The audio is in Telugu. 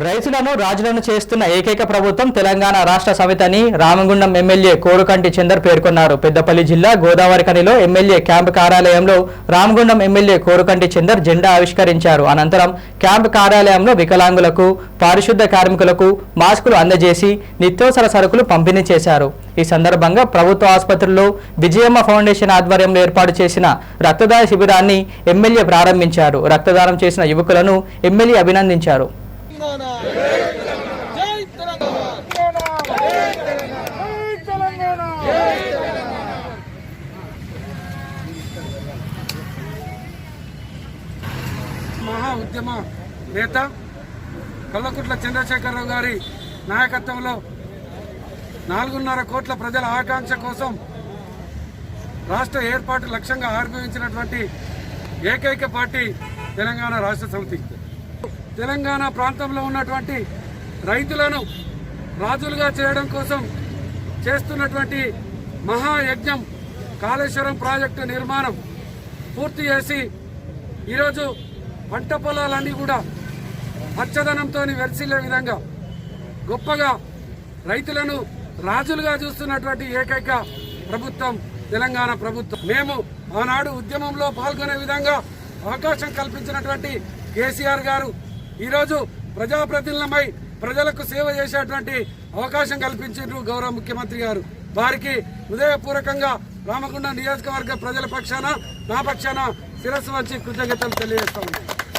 రైతులను రాజులను చేస్తున్న ఏకైక ప్రభుత్వం తెలంగాణ రాష్ట్ర సమితని రామగుండం ఎమ్మెల్యే కోరుకంటి చందర్ పేర్కొన్నారు. పెద్దపల్లి జిల్లా గోదావరికనిలో ఎమ్మెల్యే క్యాంపు కార్యాలయంలో రామగుండం ఎమ్మెల్యే కోరుకంటి చందర్ జెండా ఆవిష్కరించారు. అనంతరం క్యాంపు కార్యాలయంలో వికలాంగులకు పారిశుద్ధ కార్మికులకు మాస్కులు అందజేసి నిత్యావసర సరుకులు పంపిణీ చేశారు. ఈ సందర్భంగా ప్రభుత్వ ఆసుపత్రిలో విజయమ్మ ఫౌండేషన్ ఆధ్వర్యంలో ఏర్పాటు చేసిన రక్తదాన శిబిరాన్ని ఎమ్మెల్యే ప్రారంభించారు. రక్తదానం చేసిన యువకులను ఎమ్మెల్యే అభినందించారు. తెలంగాణ. జై తెలంగాణ. మహా ఉద్యమ నేత కల్లకుట్ల చంద్రశేఖరరావు గారి నాయకత్వంలో నాలుగున్నర కోట్ల ప్రజల ఆకాంక్ష కోసం రాష్ట్ర ఏర్పాటు లక్ష్యంగా ఆర్భవించినటువంటి ఏకైక పార్టీ తెలంగాణ రాష్ట్ర సమితి. తెలంగాణ ప్రాంతంలో ఉన్నటువంటి రైతులను రాజులుగా చేయడం కోసం చేస్తున్నటువంటి మహాయజ్ఞం కాళేశ్వరం ప్రాజెక్టు నిర్మాణం పూర్తి చేసి ఈరోజు పంట పొలాలన్నీ కూడా పచ్చదనంతో వెలిసిల్లే విధంగా గొప్పగా రైతులను రాజులుగా చూస్తున్నటువంటి ఏకైక ప్రభుత్వం తెలంగాణ ప్రభుత్వం. మేము ఆనాడు ఉద్యమంలో పాల్గొనే విధంగా అవకాశం కల్పించినటువంటి కేసీఆర్ గారు ఈరోజు ప్రజాప్రతినిధులమై ప్రజలకు సేవ చేసేటువంటి అవకాశం కల్పించారు గౌరవ ముఖ్యమంత్రి గారు. వారికి హృదయపూర్వకంగా రామగుండం నియోజకవర్గ ప్రజల పక్షాన నా పక్షాన శిరస్సు వచ్చి కృతజ్ఞతలు తెలియజేస్తా